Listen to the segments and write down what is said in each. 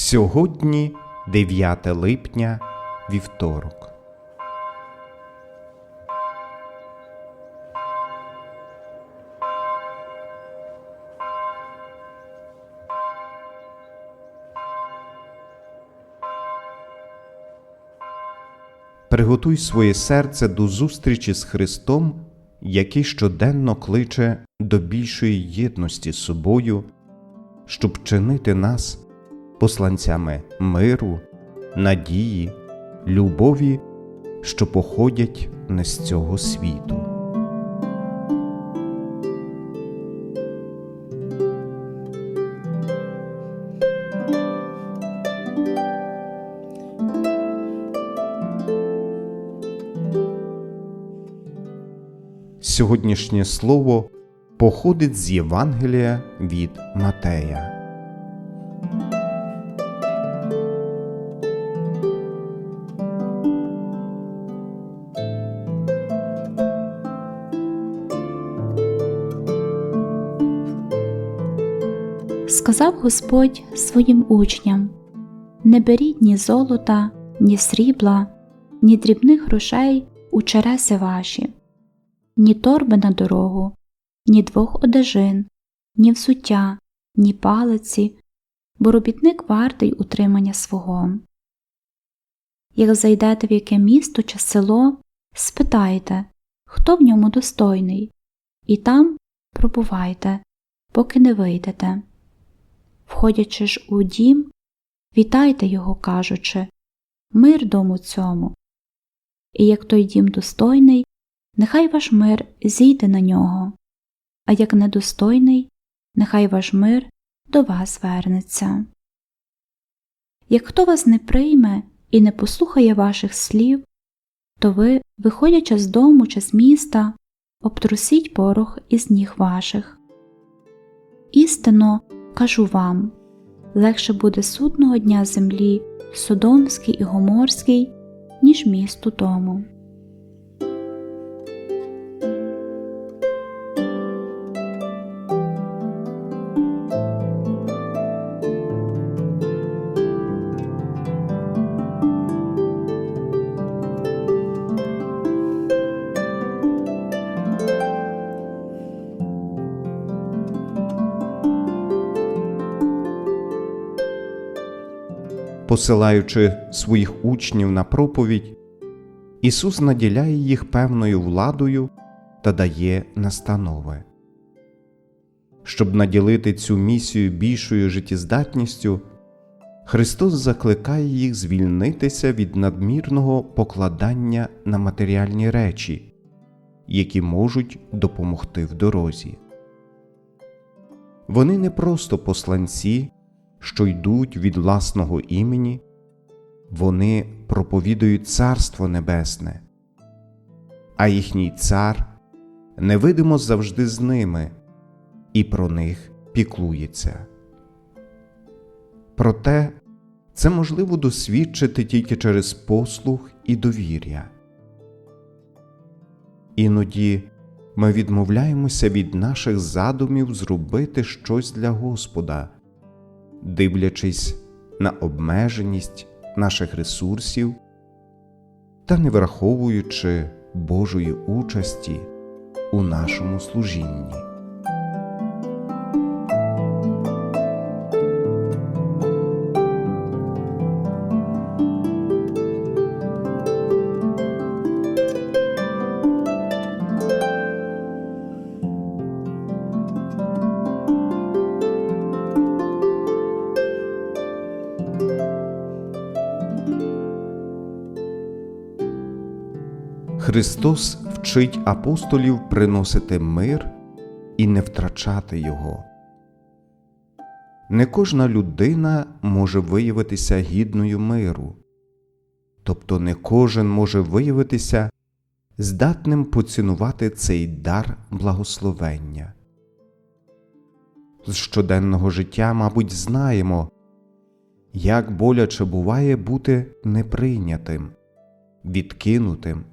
Сьогодні 9 липня, вівторок. Приготуй своє серце до зустрічі з Христом, який щоденно кличе до більшої єдності з собою, щоб чинити нас посланцями миру, надії, любові, що походять не з цього світу. Сьогоднішнє слово походить з Євангелія від Матея. Сказав Господь своїм учням: Не беріть ні золота, ні срібла, ні дрібних грошей у череси ваші, ні торби на дорогу, ні двох одежин, ні взуття, ні палиці, бо робітник вартий утримання свого. Як зайдете в яке місто чи село, спитайте, хто в ньому достойний, і там пробувайте, поки не вийдете. Входячи ж у дім, вітайте його, кажучи Мир дому цьому. І як той дім достойний, нехай ваш мир зійде на нього, а як недостойний, нехай ваш мир до вас вернеться. Як хто вас не прийме і не послухає ваших слів, то ви, виходячи з дому чи з міста, обтрусіть порох із ніг ваших. Істинно, кажу вам легше буде судного дня землі Содомській і Гоморський, ніж місту тому. Посилаючи своїх учнів на проповідь, Ісус наділяє їх певною владою та дає настанови. Щоб наділити цю місію більшою життєздатністю, Христос закликає їх звільнитися від надмірного покладання на матеріальні речі, які можуть допомогти в дорозі. Вони не просто посланці, що йдуть від власного імені, вони проповідують Царство Небесне, а їхній цар невидимо завжди з ними і про них піклується. Проте це можливо досвідчити тільки через послух і довір'я. Іноді ми відмовляємося від наших задумів зробити щось для Господа дивлячись на обмеженість наших ресурсів та не враховуючи Божої участі у нашому служінні. Христос вчить апостолів приносити мир і не втрачати його. Не кожна людина може виявитися гідною миру, тобто не кожен може виявитися здатним поцінувати цей дар благословення. З щоденного життя, мабуть, знаємо, як боляче буває бути неприйнятим, відкинутим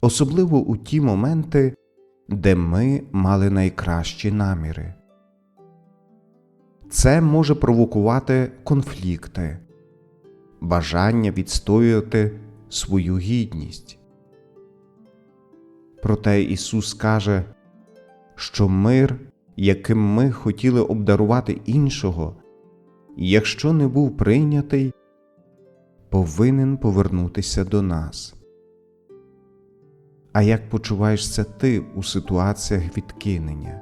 особливо у ті моменти, де ми мали найкращі наміри. це може провокувати конфлікти, бажання відстоювати свою гідність. Проте Ісус каже, що мир, яким ми хотіли обдарувати іншого, якщо не був прийнятий, повинен повернутися до нас. А як почуваєшся ти у ситуаціях відкинення?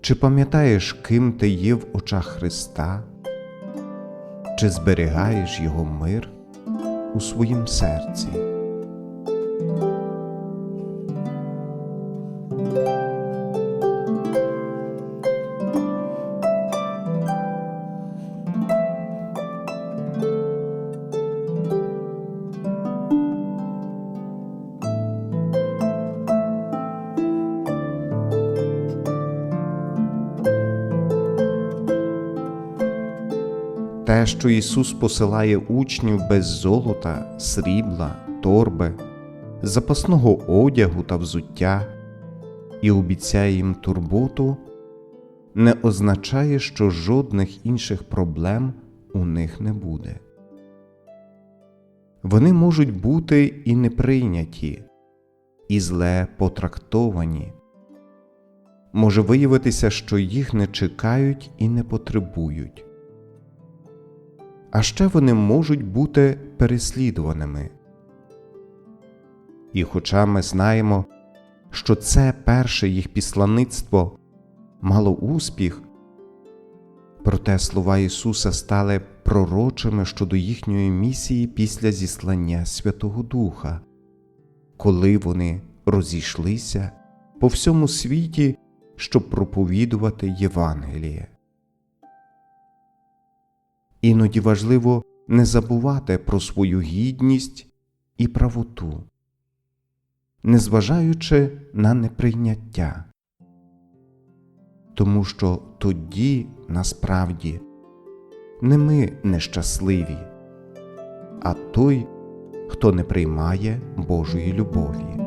Чи пам'ятаєш, ким ти є в очах Христа? Чи зберігаєш Його мир у своїм серці? Те, що Ісус посилає учнів без золота, срібла, торби, запасного одягу та взуття і обіцяє їм турботу, не означає, що жодних інших проблем у них не буде. Вони можуть бути і не прийняті, і зле потрактовані. Може виявитися, що їх не чекають і не потребують а ще вони можуть бути переслідуваними. І хоча ми знаємо, що це перше їх післаництво мало успіх, проте слова Ісуса стали пророчими щодо їхньої місії після зіслання Святого Духа, коли вони розійшлися по всьому світі, щоб проповідувати Євангеліє. Іноді важливо не забувати про свою гідність і правоту, незважаючи на неприйняття, тому що тоді насправді не ми нещасливі, а той, хто не приймає Божої любові.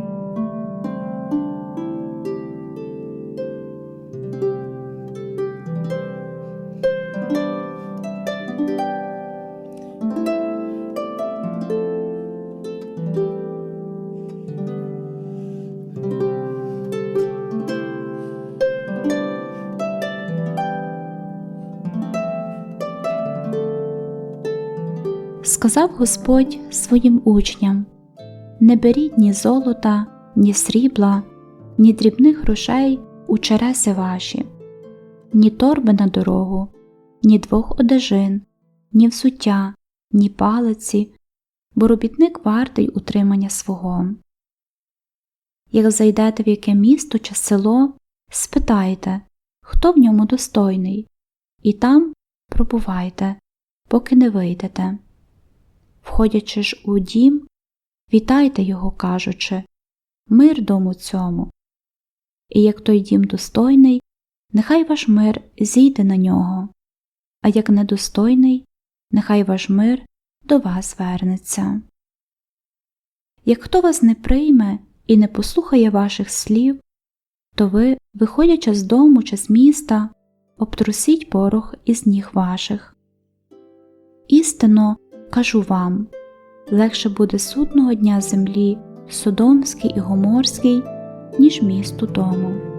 Сказав Господь своїм учням Не беріть ні золота, ні срібла, ні дрібних грошей у череси ваші, ні торби на дорогу, ні двох одежин, ні взуття, ні палиці, бо робітник вартий утримання свого. Як зайдете в яке місто чи село, спитайте, хто в ньому достойний, і там пробувайте, поки не вийдете. Входячи ж у дім, вітайте його, кажучи Мир дому цьому. І як той дім достойний, нехай ваш мир зійде на нього, а як недостойний, нехай ваш мир до вас вернеться. Як хто вас не прийме і не послухає ваших слів, то ви, виходячи з дому чи з міста, обтрусіть порох із ніг ваших. Істинно, кажу вам легше буде судного дня землі Содомський і Гоморський, ніж місту тому.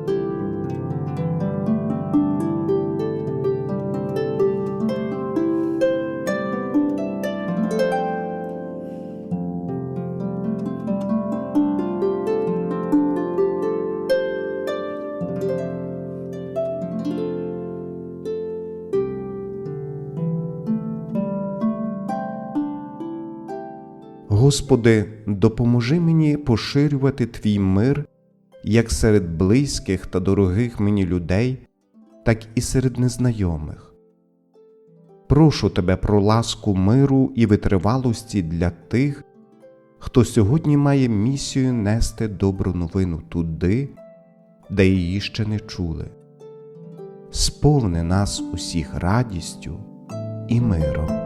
Господи, допоможи мені поширювати Твій мир як серед близьких та дорогих мені людей, так і серед незнайомих. Прошу Тебе про ласку миру і витривалості для тих, хто сьогодні має місію нести добру новину туди, де її ще не чули. Сповни нас усіх радістю і миром.